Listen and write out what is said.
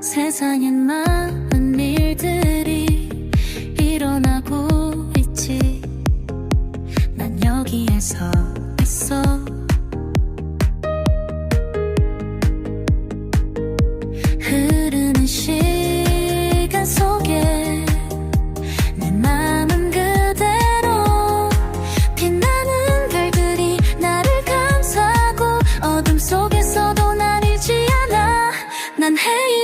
세상엔 많은 일들이 일어나고 있지. 난 여기에 서 있어. 흐르는 시간 속에 내 맘은 그대로 빛나는 별들이 나를 감싸고 어둠 속에서도 날 잃지 않아. 난 헤일